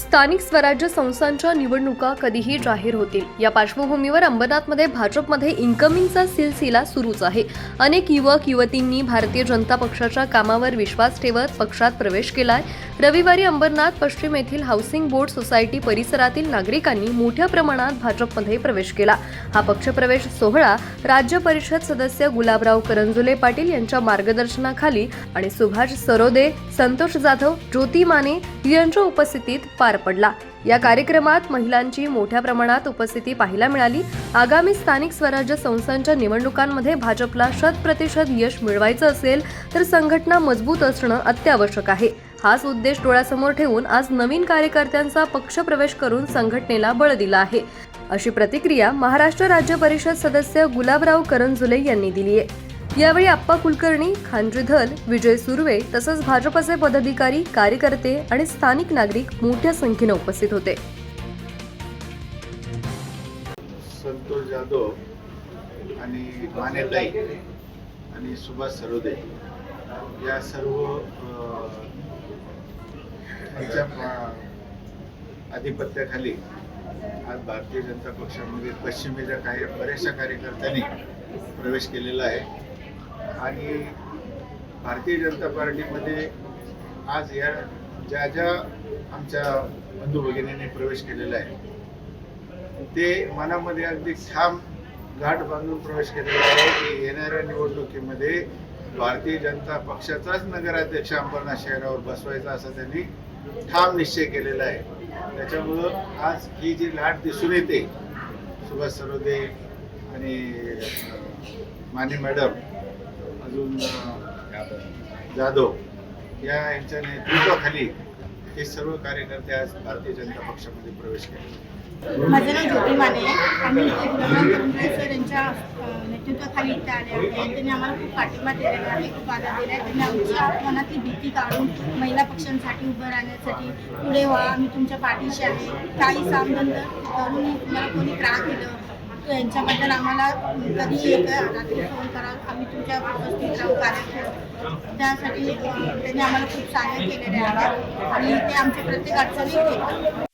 स्थानिक स्वराज्य संस्थांच्या निवडणुका कधीही जाहीर होतील. या पार्श्वभूमीवर अंबरनाथमध्ये भाजपमध्ये इन्कमिंगचा सिलसिला सुरूच आहे. अनेक युवक युवतींनी भारतीय जनता पक्षाच्या कामावर विश्वास ठेवत पक्षात प्रवेश केलाय. रविवारी अंबरनाथ पश्चिम येथील हाऊसिंग बोर्ड सोसायटी परिसरातील नागरिकांनी मोठ्या प्रमाणात भाजपमध्ये प्रवेश केला. हा पक्षप्रवेश सोहळा राज्य परिषद सदस्य गुलाबराव करंजुले पाटील यांच्या मार्गदर्शनाखाली आणि सुभाष सरोदे संतोष जाधव ज्योती माने यांच्या उपस्थितीत पार पडला. या कार्यक्रमात महिलांची मोठ्या प्रमाणात उपस्थिती पाहायला मिळाली. आगामी स्थानिक स्वराज्य संस्थांच्या निवडणुकांमध्ये भाजपला शत प्रतिशत यश मिळवायचं असेल तर संघटना मजबूत असणं अत्यावश्यक आहे. हाच उद्देश डोळ्यासमोर ठेवून आज नवीन कार्यकर्त्यांचा पक्षप्रवेश करून संघटनेला बळ दिला आहे. अशी प्रतिक्रिया महाराष्ट्र राज्य परिषद सदस्य गुलाबराव करंजुले यांनी दिली आहे यावेळी आप्पा कुलकर्णी खांद्री धल विजय सुर्वे तसंच भाजपचे पदाधिकारी कार्यकर्ते आणि स्थानिक नागरिक मोठ्या संख्येनं उपस्थित होते. संतोष जाधव आणि मानेताई आणि सुभाष सरोदे या सर्व यांच्या आधिपत्याखाली आज भारतीय जनता पक्षामध्ये पश्चिमेच्या काही बऱ्याचशा कार्यकर्त्यांनी प्रवेश केलेला आहे. आणि भारतीय जनता पार्टीमध्ये आज या ज्या ज्या आमच्या बंधू भगिनींनी प्रवेश केलेला आहे ते मनामध्ये अगदी ठाम गाठ बांधून प्रवेश केलेला आहे की येणाऱ्या निवडणुकीमध्ये भारतीय जनता पक्षाचाच नगराध्यक्ष अंबरनाथ शहरावर बसवायचा असा त्यांनी ठाम निश्चय केलेला आहे. त्याच्यामुळं आज ही जी लाट दिसून येते सुभाष सरोदे आणि माने मॅडम अजून जाधव या यांच्या नेतृत्वाखाली हे सर्व कार्यकर्ते आज भारतीय जनता पक्षामध्ये प्रवेश केले. माझं नाव ज्योती माने आम्ही सर यांच्या नेतृत्वाखाली इथे आले आहे त्यांनी आम्हाला खूप पाठिंबा दिलेला आहे खूप आधार दिला आहे. त्यांनी आमच्या मनातली भीती काढून महिला पक्षांसाठी उभं राहण्यासाठी पुढे व्हा आम्ही तुमच्या पाठीशी आहे. काही सामनंद करून तुम्हाला कोणी त्रास दिलं यांच्याबद्दल आम्हाला कधी एक रात्री फोन करा. आम्ही तुमच्या उपस्थित राहू कार्यक्रम. त्यासाठी त्यांनी आम्हाला खूप सहाय्य केलेले आहे. आणि ते आमच्या प्रत्येक अडचणीत येतात.